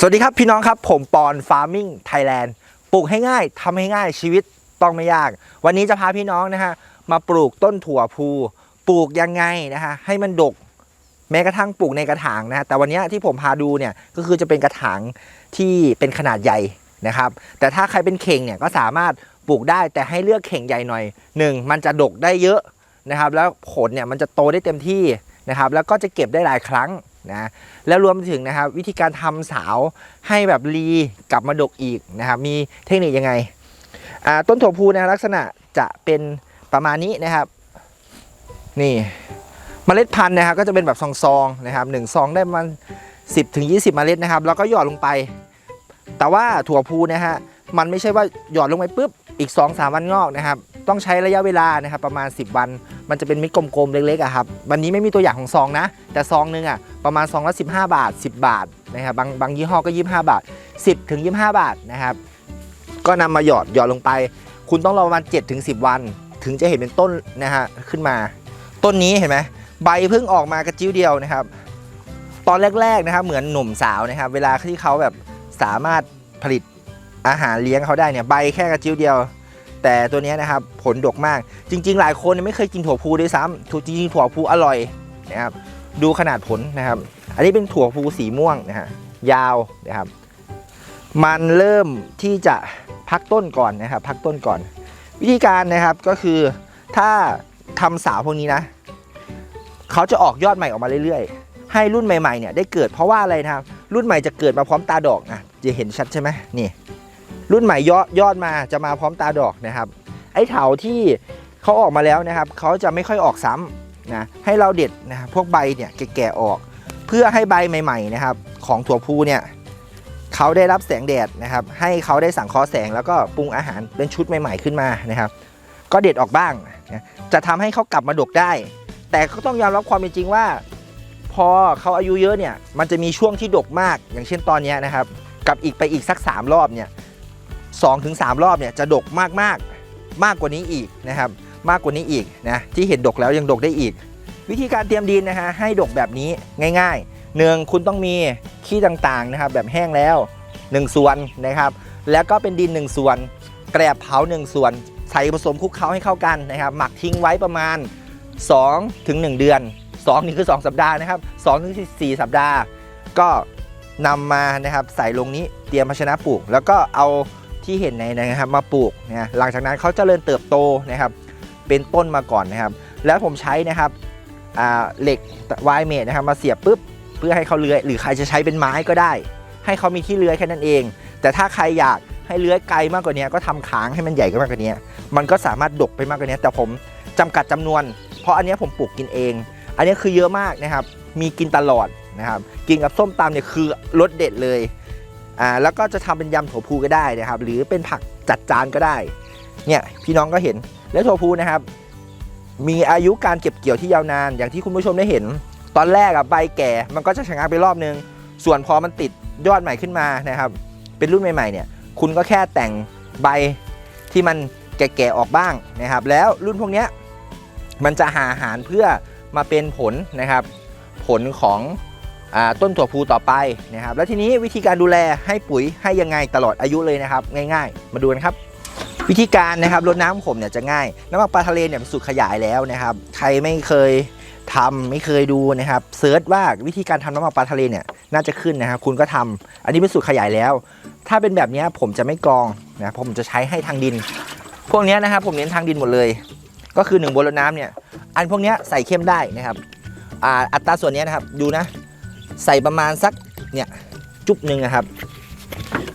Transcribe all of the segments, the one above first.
สวัสดีครับพี่น้องครับผมปอนฟาร์มิงไทยแลนด์ปลูกให้ง่ายทำให้ง่ายชีวิตต้องไม่ยาก วันนี้จะพาพี่น้องนะฮะมาปลูกต้นถั่วพู ปลูกยังไงนะฮะให้มันดก แม้กระทั่งปลูกในกระถางนะฮะแต่วันนี้ที่ผมพาดูเนี่ยก็คือจะเป็นกระถางที่เป็นขนาดใหญ่นะครับ แต่ถ้าใครเป็นเข่งเนี่ยก็สามารถปลูกได้แต่ให้เลือกเข่งใหญ่หน่อยหนึ่งมันจะดกได้เยอะนะครับ แล้วผลเนี่ยมันจะโตได้เต็มที่นะครับ แล้วก็จะเก็บได้หลายครั้ง นะแล้วรวมถึงนะครับวิธีการทำสาวให้แบบรีกลับมาดกอีกนะครับมีเทคนิคยังไงต้นถั่วพูนะลักษณะจะเป็นประมาณนี้นะครับ นี่เมล็ดพันธุ์นะครับก็จะเป็นแบบซองๆนะครับหนึ่งซองได้ประมาณ10ถึง20 เมล็ดนะครับ แล้วก็หยอดลงไป แต่ว่าถั่วพูนะฮะมันไม่ใช่ว่าหยอดลงไปปุ๊บอีก 2 3 วันงอกนะครับ ต้องใช้ระยะเวลานะครับประมาณ 10 วัน มันจะเป็นเม็ดกลมๆเล็กๆอะครับ วันนี้ไม่มีตัวอย่างของซองนะ แต่ซองนึงอะ ประมาณซองละ15 บาท 10 บาทนะครับบางบางยี่ห้อก็ 25 บาท 10ถึง25 บาทนะครับก็นำมาหยอดหยอดลงไป คุณต้องรอประมาณ7ถึง10 วัน ถึงจะเห็นเป็นต้นนะฮะขึ้นมา ต้นนี้เห็นไหมใบเพิ่งออกมากระจิ้วเดียวนะครับ ตอนแรกๆนะครับเหมือนหนุ่มสาวนะครับ เวลาที่เขาแบบสามารถผลิตอาหารเลี้ยงเขาได้เนี่ยใบแค่กระจิ้วเดียว แต่ตัวนี้นะครับผลดกมาก จริง ๆ หลายคนไม่เคยกินถั่วพูด้วยซ้ำถูกจริงๆถั่วพูอร่อยนะครับ ดูขนาดผลนะครับ อันนี้เป็นถั่วพูสีม่วงนะฮะยาวนะครับ มันเริ่มที่จะพักต้นก่อนนะครับ พักต้นก่อน วิธีการนะครับก็คือถ้าทำสาวพวกนี้นะเขาจะออกยอดใหม่ออกมาเรื่อยๆ ให้รุ่นใหม่ๆเนี่ยได้เกิดเพราะว่าอะไรนะครับ รุ่นใหม่จะเกิดมาพร้อมตาดอกอะจะเห็นชัดใช่ไหมนี่รุ่นใหม่ยอดยอดมาจะมาพร้อมตาดอกนะครับ ไอ้เถาที่เขาออกมาแล้วนะครับเขาจะไม่ค่อยออกซ้ำ นะให้เราเด็ดนะครับพวกใบเนี่ยแก่ๆออก เพื่อให้ใบใหม่ๆนะครับของถั่วพูเนี่ยเขาได้รับแสงแดดนะครับ ให้เขาได้สังเคราะห์แสงแล้วก็ปรุงอาหารเป็นชุดใหม่ ๆขึ้นมานะครับ ก็เด็ดออกบ้างนะจะทำให้เขากลับมาดกได้ แต่ก็ต้องยอมรับความเป็นจริงว่า พอเขาอายุเยอะเนี่ยมันจะมีช่วงที่ดกมาก อย่างเช่นตอนนี้นะครับ กับอีกไปอีกสัก 3 รอบเนี่ยสองถึงสามรอบเนี่ยจะดกมากมากๆมากกว่านี้อีกนะครับ มากกว่านี้อีกนะที่เห็นดกแล้วยังดกได้อีก วิธีการเตรียมดินนะฮะให้ดกแบบนี้ง่ายๆหนึ่งคุณต้องมีขี้ต่างๆนะครับแบบแห้งแล้ว 1 ส่วนนะครับ แล้วก็เป็นดิน 1 ส่วน แกลบเผา 1 ส่วน ใส่ผสมคลุกเคล้าให้เข้ากันนะครับ หมักทิ้งไว้ประมาณ2ถึง1เดือน 2 นี่คือ 2 สัปดาห์นะครับ2ถึง4สัปดาห์ ก็นำมานะครับใส่ลงนี้เตรียมภาชนะปลูก แล้วก็เอาที่เห็นในนะครับมาปลูกนะหลังจากนั้นเขาจเจริญเติบโตนะครับ เป็นต้นมาก่อนนะครับ แล้วผมใช้นะครับ เหล็กวายเมดนะครับมาเสียบปุ๊บเพื่อให้เขาเลื้อยหรือใครจะใช้เป็นไม้ก็ได้ ให้เขามีที่เลื้อยแค่นั้นเอง แต่ถ้าใครอยากให้เลื้อยไกลมากกว่านี้ก็ทำค้างให้มันใหญ่มากกว่านี้มันก็สามารถดกไปมากกว่านี้แต่ผมจำกัดจำนวน เพราะอันนี้ผมปลูกกินเอง อันนี้คือเยอะมากนะครับ มีกินตลอดนะครับกินกับส้มตำเนี่ยคือรสเด็ดเลยอ่าแล้วก็จะทำเป็นยำถั่วพูก็ได้นะครับ หรือเป็นผักจัดจานก็ได้เนี่ยพี่น้องก็เห็นแล้วถั่วพูนะครับ มีอายุการเก็บเกี่ยวที่ยาวนาน อย่างที่คุณผู้ชมได้เห็น ตอนแรกอะใบแก่มันก็จะชะงักไปรอบนึง ส่วนพอมันติดยอดใหม่ขึ้นมานะครับ เป็นรุ่นใหม่ๆเนี่ย คุณก็แค่แต่งใบที่มันแก่ๆออกบ้างนะครับ แล้วรุ่นพวกนี้มันจะหาอาหารเพื่อมาเป็นผลนะครับ ผลของอต้นถั่วพูต่อไปนะครับ แล้วทีนี้วิธีการดูแลให้ปุ๋ยให้ยังไงตลอดอายุเลยนะครับ ง่าย ๆ มาดูกันครับ วิธีการนะครับรดน้ำผมเนี่ยจะง่าย น้ำมันปลาทะเลเนี่ยเป็นสูตรขยายแล้วนะครับ ใครไม่เคยทำไม่เคยดูนะครับเซิร์ชว่าวิธีการทำน้ำมันปลาทะเลเนี่ยน่าจะขึ้นนะครับคุณก็ทำอันนี้เป็นสูตรขยายแล้ว ถ้าเป็นแบบนี้ผมจะไม่กรองนะผมจะใช้ให้ทางดิน พวกนี้นะครับผมเน้นทางดินหมดเลย ก็คือ1นึ่งบนรดน้ำเนี่ยอันพวกนี้ใส่เข้มได้นะครับอ่าอัตราส่วนนี้นะครับดูนะ ใส่ประมาณสักเนี่ยจุบหนึ่งนะครับ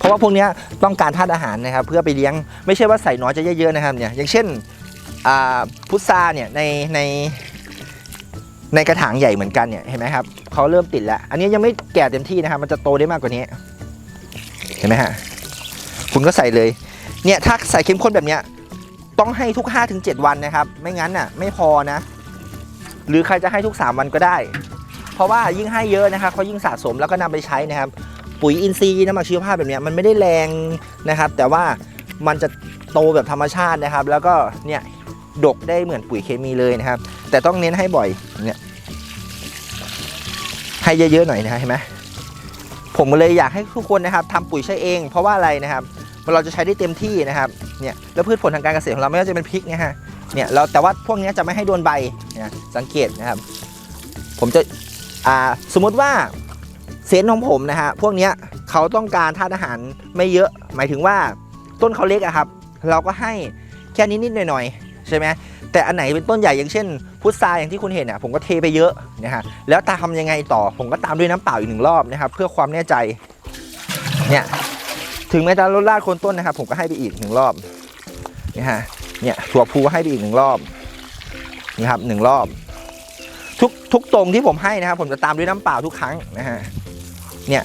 เพราะว่าพวกนี้ต้องการธาตุอาหารนะครับเพื่อไปเลี้ยงไม่ใช่ว่าใส่น้อยจะเยอะๆนะครับเนี่ยอย่างเช่นพุทราเนี่ยในในในกระถางใหญ่เหมือนกันเนี่ยเห็นไหมครับเขาเริ่มติดแล้ว อันนี้ยังไม่แก่เต็มที่นะครับ มันจะโตได้มากกว่านี้ เห็นไหมฮะคุณก็ใส่เลยเนี่ยถ้าใส่เข้มข้นแบบเนี้ยต้องให้ทุก 5-7 วันนะครับ ไม่งั้นน่ะไม่พอนะ หรือใครจะให้ทุก 3 วันก็ได้ เพราะว่ายิ่งให้เยอะนะครับเขายิ่งสะสมแล้วก็นำไปใช้นะครับ ปุ๋ยอินทรีย์น้ำหมักชีวภาพแบบนี้มันไม่ได้แรงนะครับ แต่ว่ามันจะโตแบบธรรมชาตินะครับ แล้วก็เนี่ยดกได้เหมือนปุ๋ยเคมีเลยนะครับ แต่ต้องเน้นให้บ่อยเนี่ยให้เยอะๆหน่อยนะเห็นไหมผมเลยอยากให้ทุกคนนะครับทำปุ๋ยใช้เอง เพราะว่าอะไรนะครับเราจะใช้ได้เต็มที่นะครับเนี่ยแล้วพืชผลทางการเกษตรของเราไม่ว่าจะเป็นพริกนะฮะเนี่ยเราแต่ว่าพวกนี้จะไม่ให้โดนใบนะสังเกตนะครับ ผมจะอ่าสมมติว่า เซนส์ของผมนะฮะพวกเนี้ยเขาต้องการธาตุอาหารไม่เยอะ หมายถึงว่าต้นเขาเล็กอะครับ เราก็ให้แค่นิดๆหน่อยๆใช่ไหมแต่อันไหนเป็นต้นใหญ่อย่างเช่น พุทราอย่างที่คุณเห็นอะผมก็เทไปเยอะนะฮะแล้วตามยังไงต่อผมก็ตามด้วยน้ำเปล่าอีกหนึ่งรอบนะครับ เพื่อความแน่ใจเนี่ยถึงแม้จะลดราดโคนต้นนะครับ ผมก็ให้ไปอีกหนึ่งรอบนี่ฮะเนี่ยถั่วพูให้ไปอีกหนึ่งรอบนี่ครับหนึ่งรอบ ทุกทุกตรงที่ผมให้นะครับ ผมจะตามด้วยน้ำเปล่าทุกครั้งนะฮะ เนี่ย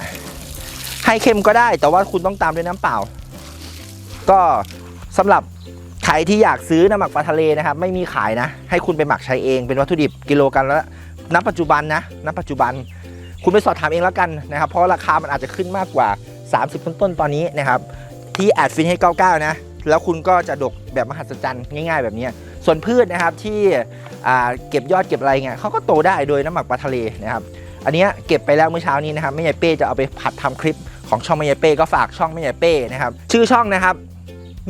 ให้เค็มก็ได้แต่ว่าคุณต้องตามด้วยน้ำเปล่า ก็สำหรับใครที่อยากซื้อน้ำหมักปลาทะเลนะครับ ไม่มีขายนะ ให้คุณไปหมักใช้เองเป็นวัตถุดิบกิโลกันละณปัจจุบันนะณปัจจุบัน คุณไปสอบถามเองแล้วกันนะครับ เพราะราคามันอาจจะขึ้นมากกว่า 30 ต้นต้นตอนนี้นะครับ ที่แอดฟินให้ 99 นะ แล้วคุณก็จะดกแบบมหัศจรรย์ง่าย ๆ แบบนี้ ส่วนพืชนะครับที่เก็บยอดเก็บอะไรเงี้ยเขาก็โตได้โดยน้ำหมักปลาทะเลนะครับ อันนี้เก็บไปแล้วเมื่อเช้านี้นะครับแม่ใหญ่เป้จะเอาไปผัดทำคลิปของช่องแม่ใหญ่เป้ก็ฝากช่องแม่ใหญ่เป้นะครับชื่อช่องนะครับ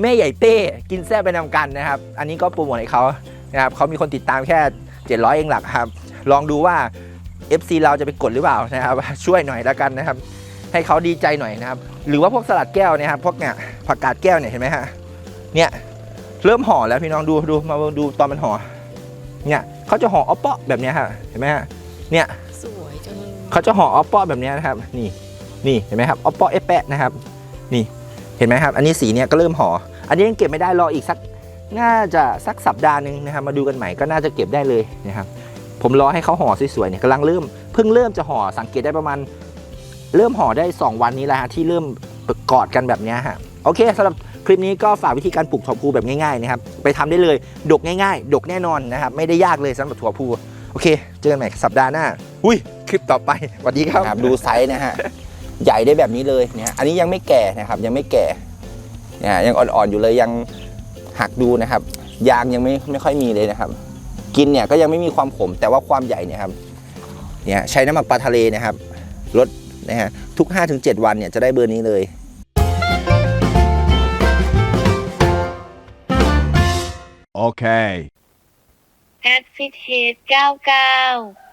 แม่ใหญ่เป้กินแซ่บไปนำกันนะครับอันนี้ก็โปรโมทให้เขานะครับเขามีคนติดตามแค่ 700 เองหลักครับ ลองดูว่า FC เราจะไปกดหรือเปล่านะครับ ช่วยหน่อยแล้วกันนะครับ ให้เขาดีใจหน่อยนะครับ หรือว่าพวกสลัดแก้วนะครับพวกเนี่ยผักกาดแก้วเนี่ยเห็นไหมฮะเนี่ยเริ่มห่อแล้วพี่น้องดูดูมาดูตอนมันห่อเนี่ยเขาจะห่อออปเปาะแบบนี้ยฮะเห็นไหมฮะเนี่ย เขาจะห่อออปเปาะแบบนี้นะครับ นี่นี่เห็นไหมครับออปเปาะเอแปะนะครับ นี่เห็นไหมครับ อันนี้สีเนี่ยก็เริ่มห่ออันนี้ยังเก็บไม่ได้รออีกสักน่าจะสักสัปดาห์หนึ่งนะครับ มาดูกันใหม่ก็น่าจะเก็บได้เลยนะครับ ผมรอให้เขาห่อสวยๆเนี่ยกำลังเริ่มเพิ่งเริ่มจะห่อสังเกตได้ประมาณ เริ่มห่อได้ 2 วันนี้แหละฮะที่เริ่มกอดกันแบบนี้ฮะโอเคสำหรับคลิปนี้ก็ฝากวิธีการปลูกถั่วพูแบบง่ายๆนะครับไปทำได้เลย ดกง่ายๆ ดกแน่นอนนะครับ ไม่ได้ยากเลยสำหรับถั่วพูโอเค เจอกันใหม่สัปดาห์หน้า อุ้ย คลิปต่อไปสวัสดีครับครับ ดูไซส์นะฮะ ใหญ่ได้แบบนี้เลยเนี่ยอันนี้ยังไม่แก่นะครับ ยังไม่แก่เนี่ยยังอ่อนๆอยู่เลยยังหักดูนะครับ ยางยังไม่ไม่ค่อยมีเลยนะครับ กินเนี่ยก็ยังไม่มีความขม แต่ว่าความใหญ่เนี่ยครับเนี่ยใช้น้ำหมักปลาทะเลนะครับลดนะฮะทุก 5-7 วันเนี่ยจะได้เบอร์นี้เลย Okay. แอดฟิตเฮด99